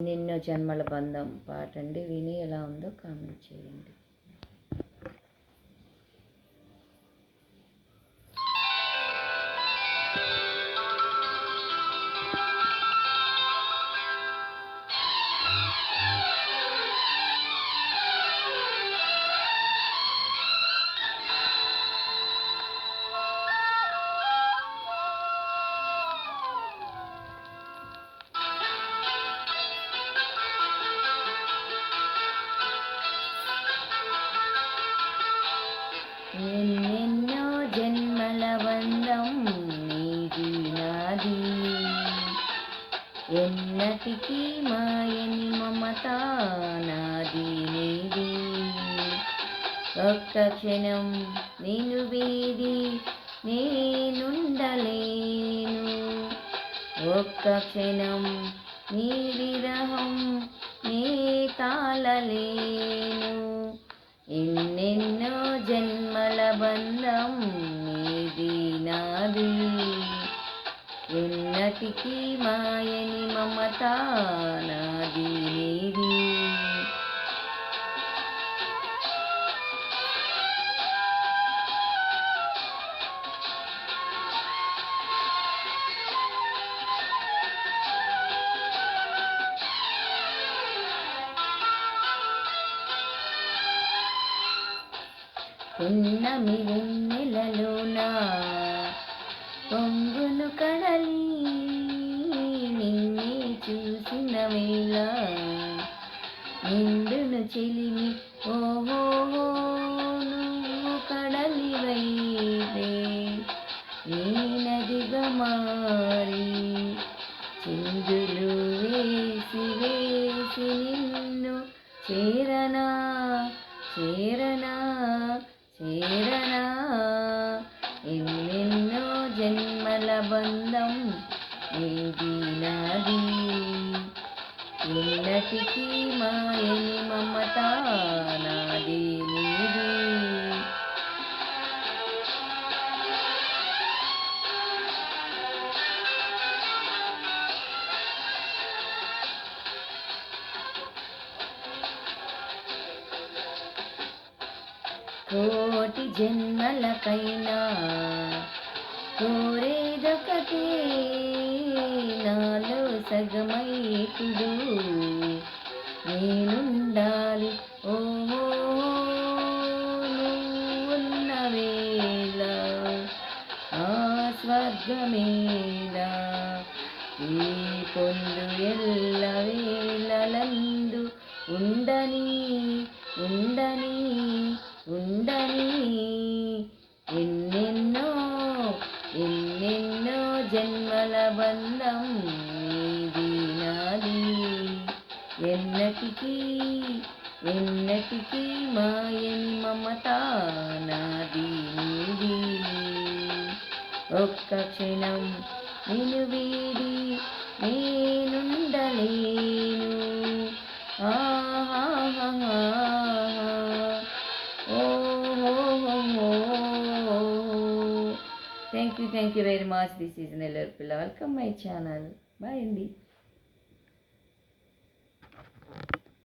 నిన్నో జన్మల బంధం పాట అండి విని ఎలా ఉందో కామెంట్ చేయండి. ఎన్నెన్నో జన్మల బంధం నీది నాది ఎన్నటికీ మాయని మమత నాది నీది. ఒక్క క్షణం నేను వీడి నేనుండలేను. ఒక్క క్షణం నీ విరహం నీ తాళలేను. బలం బంధం నీది నాది ఎన్నటికీ మాయని మమత నాది నీది పున్నమి వెన్నెలలోన పొంగులు కడలి నిన్నే చూసిన వేళ. నిండును చెలిమి ఓహో నువ్వు కడలి వైదే నీ నదిగా మారి చిందులు వేసి వేసి నిన్ను చేరనా చేరనా. చేరనా? ఎన్నెన్నో జన్మల బంధం ఏది నాది? ఎన్నటికీ మాయని మమత నాదేని? కోటి జన్మలకైనా కోరేదొకటే నాలో సగమైతుడు. నేనుండాలి ఓహో నువ్వున్న వేళ ఆ స్వర్గమేళ. ఈ పొందు ఎల్ల వేళలందు ఉండని ఉండని ఉండని ఎన్నెన్నో ఎన్నెన్నో జన్మల బంధం నీది నాది. ఎన్నటికీ ఎన్నటికీ మాయని మమత నాది నీది ఒక్క క్షణం నిన్ను వీడి నేనుండలేను. ఆహా thank you very much this is Nellore పిల్ల వెల్కమ్ మై ఛానల్ బాయ్ అండి